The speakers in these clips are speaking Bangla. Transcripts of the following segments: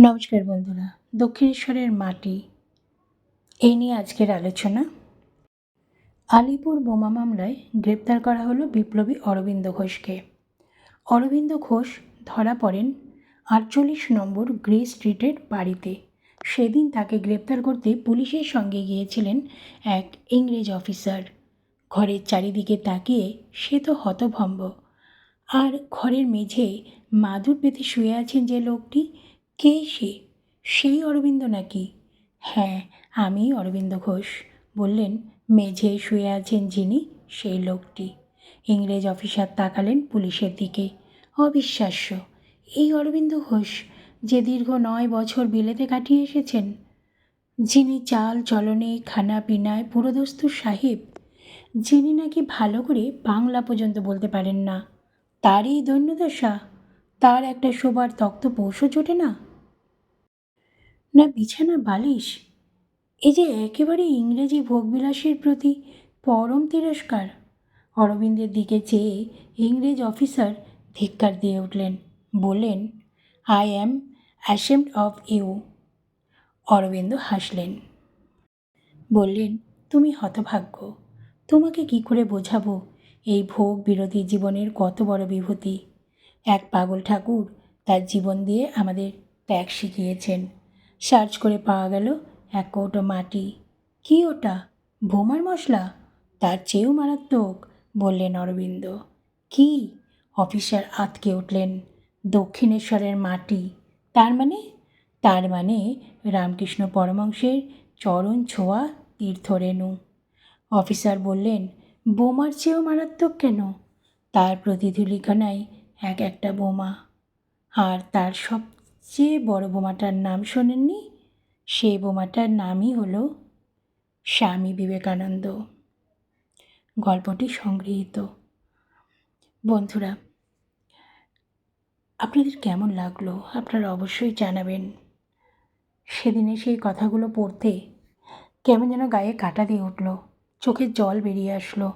নমস্কার বন্ধুরা, দক্ষিণেশ্বরের মাটি। এই নিয়ে আজকের আলোচনা। আলিপুর বোমা মামলায় গ্রেপ্তার করা হলো বিপ্লবী অরবিন্দ ঘোষকে। অরবিন্দ ঘোষ ধরা পড়েন আটচল্লিশ নম্বর গ্রে স্ট্রিটের বাড়িতে। সেদিন তাকে গ্রেপ্তার করতে পুলিশের সঙ্গে গিয়েছিলেন এক ইংরেজ অফিসার। ঘরের চারিদিকে তাকিয়ে সে তো হতভম্ব। আর ঘরের মেঝে মাদুর পেতে শুয়ে আছেন যে লোকটি কে সে? সেই অরবিন্দ নাকি? হ্যাঁ আমি অরবিন্দ ঘোষ, বললেন। মেঝে শুয়ে আছেন যিনি, সেই লোকটি। ইংরেজ অফিসার তাকালেন পুলিশের দিকে। অবিশ্বাস্য। এই অরবিন্দ ঘোষ যে দীর্ঘ নয় বছর বিলেতে কাটিয়ে এসেছেন, যিনি চাল চলনে, খানা পিনায় পুরোদস্তুর সাহেব, যিনি নাকি ভালো করে বাংলা পর্যন্ত বলতে পারেন না, তারই দৈন্যদশা। তার একটা শোবার তক্ত পৌঁছো জোটে না? না বিছানা বালিশ? এই যে একেবারে ইংরেজি ভোগবিলাসের প্রতি পরম তিরস্কার। অরবিন্দের দিকে চেয়ে ইংরেজ অফিসার ধিক্কার দিয়ে উঠলেন, বললেন I am ashamed of you Aurobindo হাসলেন। বললেন, তুমি হতভাগ্য। তোমাকে কি করে বোঝাবো এই ভোগ বিরোধী জীবনের কত বড় বিভূতি? এক পাগল ঠাকুর তার জীবন দিয়ে আমাদের ত্যাগ শিখিয়েছেন। সার্চ করে পাওয়া গেল এক কৌটো মাটি। কি ওটা? বোমার মশলা? তার চেয়েও মারাত্মক, বললেন অরবিন্দ। কি? অফিসার আতকে উঠলেন। দক্ষিণেশ্বরের মাটি। তার মানে? তার মানে রামকৃষ্ণ পরমংশের চরণ ছোঁয়া তীর্থ তীর্থরেণু। অফিসার বললেন, বোমার চেয়েও মারাত্মক কেন? তার প্রতিধূলিখানায় এক একটা বোমা। আর তার সবচেয়ে বড় বোমাটার নাম শোনেননি, সেই বোমাটার নামই হলো স্বামী বিবেকানন্দ। গল্পটি সংগৃহীত। বন্ধুরা, আপনাদের কেমন লাগল আপনারা অবশ্যই জানাবেন। সেদিনে সেই কথাগুলো পড়তে কেমন যেন গায়ে কাটা দিয়ে উঠল চোখের জল বেরিয়ে আসলো।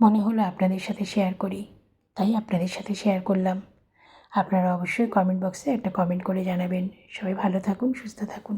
মনে হলো আপনাদের সাথে শেয়ার করি, তাই আপনাদের সাথে শেয়ার করলাম। আপনারা অবশ্যই কমেন্ট বক্সে একটা কমেন্ট করে জানাবেন। সবাই ভালো থাকুন সুস্থ থাকুন।